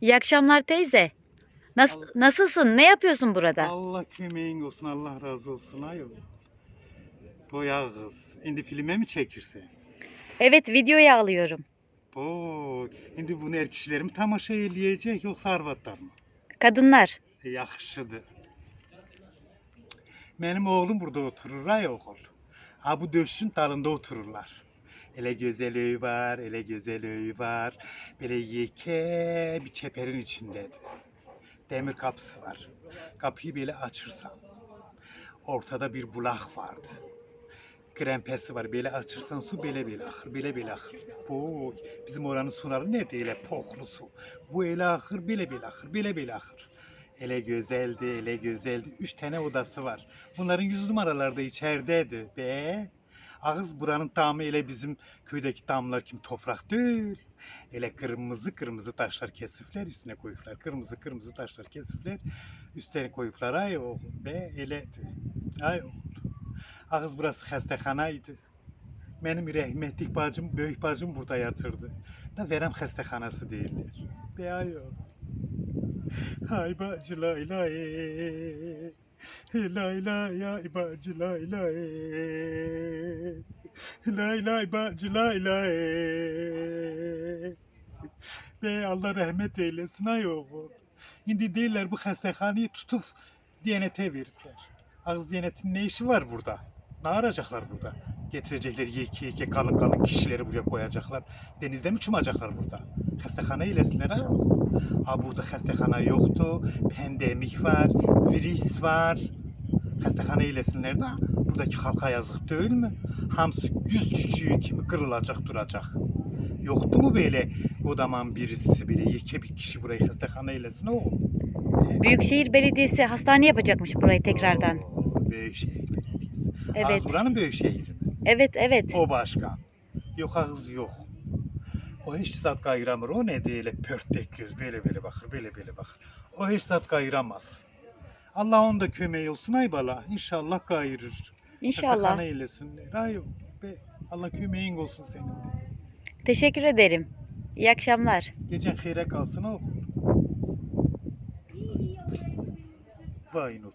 İyi akşamlar teyze. Nas Allah- nasılsın? Ne yapıyorsun burada? Allah kömeğin olsun, Allah razı olsun ayol. Boya kız. Şimdi filme mi çekirse? Evet videoya alıyorum. Boy. Şimdi bunu er kişilerim tamaşa eləyəcək yoksa arvadlar mı? Kadınlar. E, yaxşıdır. Benim oğlum burada oturur ay oğul. Ha bu döşün dalında otururlar. Ele güzel öy var, ele güzel öy var. Böyle yeke bir çeperin içindedir. Demir kapısı var. Kapıyı böyle açırsan. Ortada bir bulak vardı. Krempesi var. Böyle açırsan su böyle böyle akır, böyle böyle akır. Bu bizim oranın suları ne değil, poklu su. Bu ele akır, böyle böyle akır, böyle böyle akır. Ele güzeldi, ele güzeldi. Üç tane odası var. Bunların yüz numaraları da içerideydi. Be. Ağız buranın tamı ele bizim köydeki damlar kim toprak değil. Ele kırmızı kırmızı taşlar kesifler üstüne koyuflar. Kırmızı kırmızı taşlar kesifler üstüne koyuflar. Ay oğul be eledi. Ay oğul. Ağız burası xəstəxanaydı. Benim rəhmətlik bacım, böyük bacım burada yatırdı. Da verəm xəstəxanası deyirlər. Be ay oğul. Hay bacı lay lay. Lay lay ay bacı lay lay. Lay lay bacı lay lay. Be Allah rahmet eylesin ay oğul. Şimdi deyirlər bu xəstəxanayı tutub DNT veriblər. Ağız DNT'nin ne işi var burada? Ne arayacaklar burada? Getirecekler yeki yeki kalın kalın kişileri buraya koyacaklar. Denizde mi çumacaklar burada? Xəstəxana eylesinler ha? Ha burada xəstəxana yoktu. Pandemik var, virüs var. Xəstəxana eylesinler de buradaki halka yazık değil mi? Hamısı yüz çiçeği kimi kırılacak duracak. Yoktu mu böyle kodaman birisi böyle yeke bir kişi burayı xəstəxana eylesin o? Büyükşehir Belediyesi hastane yapacakmış burayı tekrardan. Oo, Büyükşehir Belediyesi. Evet. Ağız buranın Büyükşehir'i mi? Evet evet. O başkan. Yok ağız yok. O hiç zat kayıramır. O ne değil pörtek göz böyle böyle bakır böyle böyle bakır. O hiç zat kayıramaz. Allah onun da kömeği olsun ay bala. İnşallah kayırır. İnşallah. Sana eylesinler. Ay be. Allah kömeğin olsun senin de. Teşekkür ederim. İyi akşamlar. Gecen hayre kalsın oğlum. Vay not.